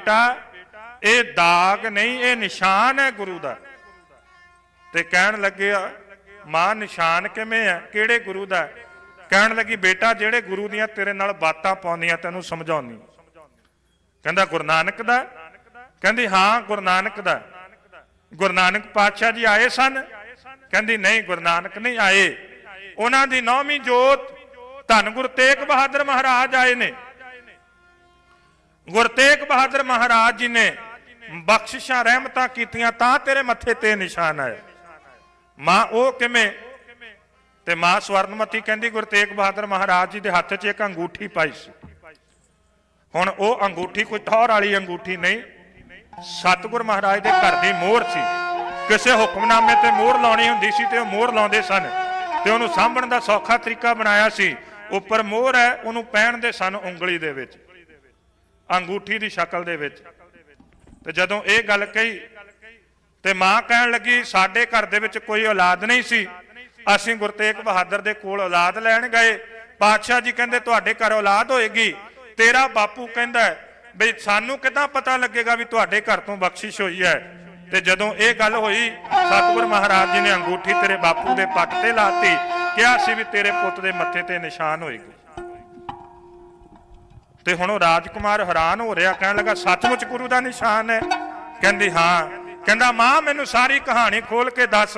ਬੇਟਾ, ਇਹ ਦਾਗ ਨਹੀਂ, ਇਹ ਨਿਸ਼ਾਨ ਹੈ ਗੁਰੂ ਦਾ। ਤੇ ਕਹਿਣ ਲੱਗਿਆ ਮਾਂ, ਨਿਸ਼ਾਨ ਕਿਵੇਂ ਆ ਕਿਹੜੇ ਗੁਰੂ ਦਾ? ਕਹਿਣ ਲੱਗੀ, ਬੇਟਾ, ਜਿਹੜੇ ਗੁਰੂ ਦੀਆਂ ਤੇਰੇ ਨਾਲ ਬਾਤਾਂ ਪਾਉਂਦੀਆਂ, ਤੈਨੂੰ ਸਮਝਾਉਣੀ ਕਹਿੰਦਾ, ਗੁਰੂ ਨਾਨਕ ਦਾ? ਕਹਿੰਦੀ, ਹਾਂ, ਗੁਰੂ ਨਾਨਕ ਦਾ। ਗੁਰੂ ਨਾਨਕ ਪਾਤਸ਼ਾਹ ਜੀ ਆਏ ਸਨ। ਕਹਿੰਦੀ, ਨਹੀਂ, ਗੁਰੂ ਨਾਨਕ ਨਹੀਂ ਆਏ। ਉਹਨਾਂ ਦੀ ਨੌਵੀਂ ਜੋਤ ਧੰਨ ਗੁਰੂ ਤੇਗ ਬਹਾਦਰ ਮਹਾਰਾਜ ਆਏ ਨੇ। ਗੁਰੂ ਤੇਗ ਬਹਾਦਰ ਮਹਾਰਾਜ ਜੀ ਨੇ ਬਖਸ਼ਿਸ਼ਾਂ ਰਹਿਮਤਾਂ ਕੀਤੀਆਂ ਤਾਂ ਤੇਰੇ ਮੱਥੇ ਤੇ ਨਿਸ਼ਾਨ ਆਇਆ। ਮਾਂ, ਉਹ ਕਿਵੇਂ? ਤੇ ਮਾਂ ਸਵਰਨਮਤੀ ਕਹਿੰਦੀ, ਗੁਰੂ ਤੇਗ ਬਹਾਦਰ ਮਹਾਰਾਜ ਜੀ ਦੇ ਹੱਥ 'ਚ ਇੱਕ ਅੰਗੂਠੀ ਪਾਈ ਸੀ। ਹੁਣ ਉਹ ਅੰਗੂਠੀ ਕੋਈ ਠੌਰ ਵਾਲੀ ਅੰਗੂਠੀ ਨਹੀਂ। ਸਤਿਗੁਰ ਮਹਾਰਾਜ ਦੇ ਘਰ ਦੀ ਮੋਹਰ ਸੀ। ਕਿਸੇ ਹੁਕਮਨਾਮੇ ਤੇ ਮੋਹਰ ਲਾਉਣੀ ਹੁੰਦੀ ਸੀ ਤੇ ਉਹ ਮੋਹਰ ਲਾਉਂਦੇ ਸਨ। ਤੇ ਉਹਨੂੰ ਸਾਂਭਣ ਦਾ ਸੌਖਾ ਤਰੀਕਾ ਬਣਾਇਆ ਸੀ। ਉੱਪਰ ਮੋਹਰ ਹੈ, ਉਹਨੂੰ ਪਹਿਣ ਦੇ ਸਨ ਉਂਗਲੀ ਦੇ ਵਿੱਚ। ਅੰਗੂਠੀ ਦੀ ਸ਼ਕਲ ਦੇ ਵਿੱਚ। ਤੇ ਜਦੋਂ ਇਹ ਗੱਲ ਕਹੀ ਤੇ ਮਾਂ ਕਹਿਣ ਲੱਗੀ ਸਾਡੇ ਘਰ ਦੇ ਵਿੱਚ ਕੋਈ ਔਲਾਦ ਨਹੀਂ ਸੀ। ਅਸੀਂ ਗੁਰਤੇਗ ਬਹਾਦਰ ਦੇ ਕੋਲ ਔਲਾਦ ਲੈਣ ਗਏ। ਪਾਤਸ਼ਾਹ ਜੀ ਕਹਿੰਦੇ ਤੁਹਾਡੇ ਘਰ ਔਲਾਦ ਹੋਏਗੀ। ਤੇਰਾ ਬਾਪੂ ਕਹਿੰਦਾ ਹੈ, ਵੀ ਸਾਨੂੰ ਕਿਦਾਂ ਪਤਾ ਲੱਗੇਗਾ ਵੀ ਤੁਹਾਡੇ ਘਰ ਤੋਂ ਬਖਸ਼ਿਸ਼ ਹੋਈ ਹੈ? ਤੇ ਜਦੋਂ ਇਹ ਗੱਲ ਹੋਈ ਸਤਿਗੁਰ ਮਹਾਰਾਜ ਜੀ ਨੇ ਅੰਗੂਠੀ ਤੇਰੇ ਬਾਪੂ ਦੇ ਪੱਟ ਤੇ ਲਾਤੀ। ਕਿਹਾ ਸੀ ਵੀ ਤੇਰੇ ਪੁੱਤ ਦੇ ਮੱਥੇ ਤੇ ਨਿਸ਼ਾਨ ਹੋਏਗੀ। ਤੇ ਹੁਣ ਉਹ ਰਾਜਕੁਮਾਰ ਹੈਰਾਨ ਹੋ ਰਿਹਾ, ਕਹਿਣ ਲੱਗਾ, ਸੱਚਮੁੱਚ ਗੁਰੂ ਦਾ ਨਿਸ਼ਾਨ ਹੈ। ਕਹਿੰਦੀ, ਹਾਂ। ਕਹਿੰਦਾ, ਮਾਂ, ਮੈਨੂੰ ਸਾਰੀ ਕਹਾਣੀ ਖੋਲ ਕੇ ਦੱਸ।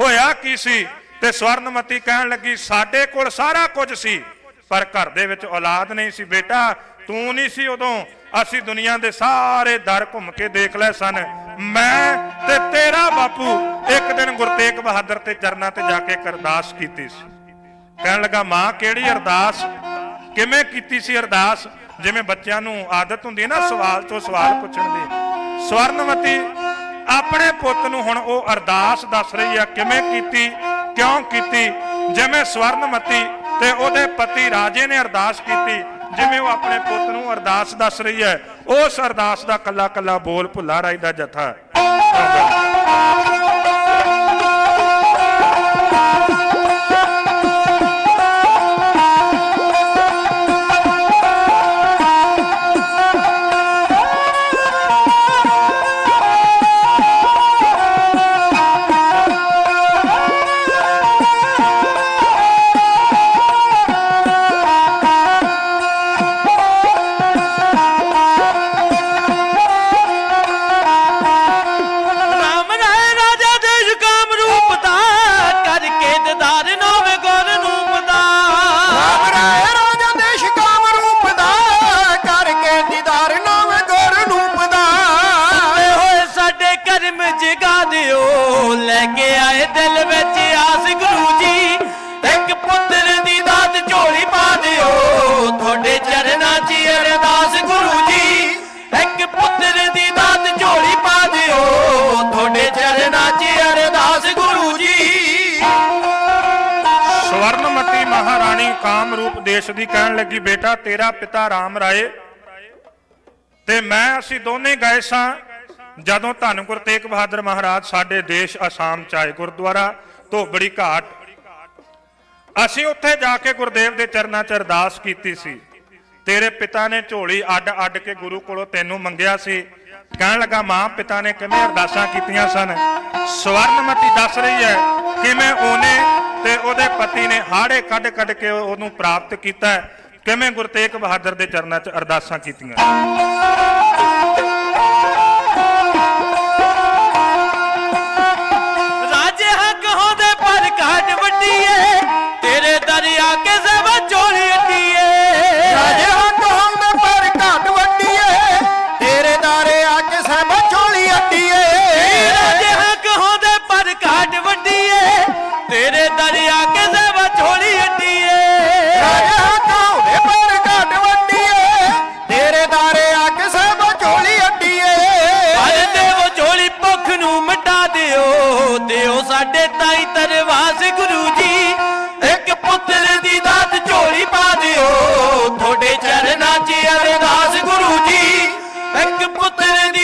ਹੋਇਆ ਕੀ ਸੀ? ਤੇ ਸਵਰਨਮਤੀ ਕਹਿਣ ਲੱਗੀ, ਸਾਡੇ ਕੋਲ ਸਾਰਾ ਕੁਝ ਸੀ, ਪਰ ਘਰ ਦੇ ਵਿੱਚ ਔਲਾਦ ਨਹੀਂ ਸੀ। ਬੇਟਾ, ਤੂੰ ਨਹੀਂ ਸੀ ਉਦੋਂ। ਅਸੀਂ ਦੁਨੀਆ ਦੇ ਸਾਰੇ ਦਰ ਘੁੰਮ ਕੇ ਦੇਖ ਲਏ ਸਨ। ਮੈਂ ਤੇ ਤੇਰਾ ਬਾਪੂ ਇੱਕ ਦਿਨ ਗੁਰਤੇਗ ਬਹਾਦਰ ਤੇ ਚਰਨਾਂ ਤੇ ਜਾ ਕੇ ਅਰਦਾਸ ਕੀਤੀ ਸੀ। ਕਹਿਣ ਲੱਗਾ, ਮਾਂ, ਕਿਹੜੀ ਅਰਦਾਸ? ਕਿਵੇਂ ਕੀਤੀ ਸੀ ਅਰਦਾਸ? ਜਿਵੇਂ ਬੱਚਿਆਂ ਨੂੰ ਆਦਤ ਹੁੰਦੀ ਹੈ ਨਾ ਸਵਾਲ ਤੋਂ ਸਵਾਲ ਪੁੱਛਣ ਦੀ। ਸਵਰਨਵਤੀ, ਆਪਣੇ ਪੁੱਤ ਨੂੰ ਹੁਣ ਉਹ ਅਰਦਾਸ ਦੱਸ ਰਹੀ ਆ, ਕਿਵੇਂ ਕੀਤੀ, ਕਿਉਂ ਕੀਤੀ? ਜਿਵੇਂ ਸਵਰਨਮਤੀ ਤੇ ਉਹਦੇ ਪਤੀ ਰਾਜੇ ਨੇ ਅਰਦਾਸ ਕੀਤੀ, ਜਿਵੇਂ ਉਹ ਆਪਣੇ ਪੁੱਤ ਨੂੰ ਅਰਦਾਸ ਦੱਸ ਰਹੀ ਹੈ, ਉਸ ਅਰਦਾਸ ਦਾ ਕੱਲਾ ਕੱਲਾ ਬੋਲ ਭੁੱਲਾ ਰਾਈ ਦਾ ਜਥਾ। ਰਾਮ ਮਹਾਰਾਣੀ ਕਾਮਰੂਪ ਦੇਸ਼ ਦੀ ਕਹਿਣ ਲੱਗੀ, ਬੇਟਾ, ਤੇਰਾ ਪਿਤਾ ਰਾਮ ਰਾਏ। ਤੇ ਮੈਂ, ਅਸੀਂ ਦੋਨੇ ਗਏ ਸਾਂ ਜਦੋਂ ਧੰਨ ਗੁਰ ਤੇਗ ਬਹਾਦਰ ਮਹਾਰਾਜ ਸਾਡੇ ਦੇਸ਼ ਅਸਾਮ ਚ ਆਏ, ਗੁਰਦੁਆਰਾ ਧੋਬੜੀ ਘਾਟ। ਅਸੀਂ ਉੱਥੇ ਜਾ ਕੇ ਗੁਰਦੇਵ ਦੇ ਚਰਨਾਂ 'ਚ ਅਰਦਾਸ ਕੀਤੀ ਸੀ। ਤੇਰੇ ਪਿਤਾ ਨੇ ਝੋਲੀ ਅੱਡ ਅੱਡ ਕੇ ਗੁਰੂ ਕੋਲੋਂ ਤੈਨੂੰ ਮੰਗਿਆ ਸੀ। ਕਹਿਣ ਲੱਗਾ, ਮਾਂ, ਪਿਤਾ ਨੇ ਕਿਵੇਂ ਅਰਦਾਸਾਂ ਕੀਤੀਆਂ ਸਨ? ਸਵਰਨਮਤੀ ਦੱਸ ਰਹੀ ਹੈ ਕਿਵੇਂ ਉਹਨੇ ਤੇ ਉਹਦੇ ਪਤੀ ਨੇ ਹਾੜੇ ਕੱਢ ਕੱਢ ਕੇ ਉਹਨੂੰ ਪ੍ਰਾਪਤ ਕੀਤਾ। ਕਿਵੇਂ ਗੁਰੂ ਤੇਗ ਬਹਾਦਰ ਦੇ ਚਰਨਾਂ 'ਚ ਅਰਦਾਸਾਂ ਕੀਤੀਆਂ? ਇੱਕ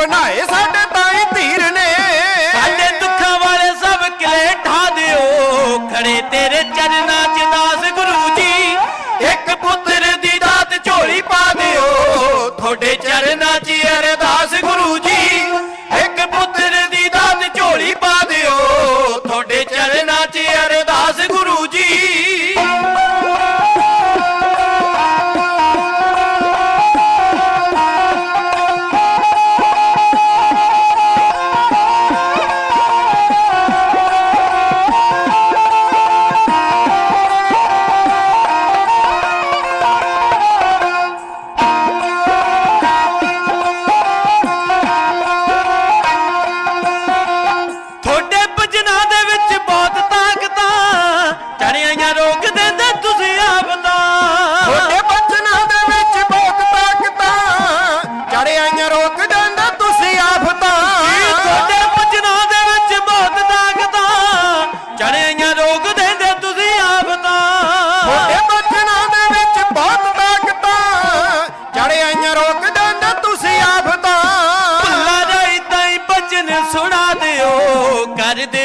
ਬਣਾਏ ਸਾਡੇ ਤਾਈ ਧੀਰ ਨੇ। ਸਾਡੇ ਦੁੱਖਾਂ ਵਾਲੇ ਸਭ ਕਿਲੇ ਠਾ ਦਿਓ। ਖੜੇ ਤੇਰੇ ਚਰਨਾਂ 'ਚ ਦਾਸ ਗੁਰੂ ਜੀ। ਇੱਕ ਪੁੱਤਰ ਦੀ ਦਾਤ ਝੋਲੀ ਪਾ ਦਿਓ। ਤੁਹਾਡੇ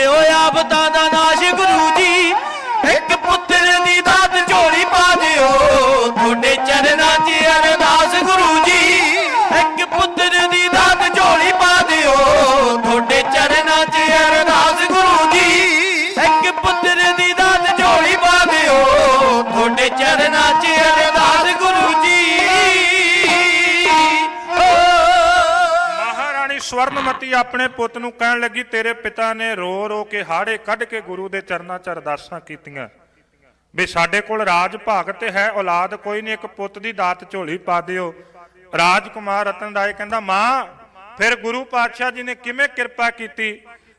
ਕਰ ਦਿਓ ਆਬਤਾਂ ਸਵਰਨਮਤੀ ਆਪਣੇ ਪੁੱਤ ਨੂੰ ਕਹਿਣ ਲੱਗੀ, ਤੇਰੇ ਪਿਤਾ ਨੇ ਰੋ ਰੋ ਕੇ ਹਾੜੇ ਕੱਢ ਕੇ ਗੁਰੂ ਦੇ ਚਰਨਾਂ 'ਚ ਅਰਦਾਸਾਂ ਕੀਤੀਆਂ। ਵੀ ਸਾਡੇ ਕੋਲ ਰਾਜ ਭਾਗ ਤੇ ਹੈ, ਔਲਾਦ ਕੋਈ ਨਹੀਂ, ਇੱਕ ਪੁੱਤ ਦੀ ਦਾਤ ਝੋਲੀ ਪਾ ਦਿਓ। ਰਾਜਕੁਮਾਰ ਰਤਨ ਰਾਏ ਕਹਿੰਦਾ, ਮਾਂ, ਫਿਰ ਗੁਰੂ ਪਾਤਸ਼ਾਹ ਜੀ ਨੇ ਕਿਵੇਂ ਕਿਰਪਾ ਕੀਤੀ?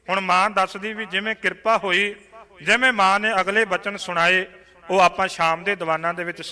ਹੁਣ ਮਾਂ ਦੱਸਦੀ ਵੀ ਜਿਵੇਂ ਕਿਰਪਾ ਹੋਈ, ਜਿਵੇਂ ਮਾਂ ਨੇ ਅਗਲੇ ਬਚਨ ਸੁਣਾਏ, ਉਹ ਆਪਾਂ ਸ਼ਾਮ ਦੇ ਦੀਵਾਨਾਂ ਦੇ ਵਿੱਚ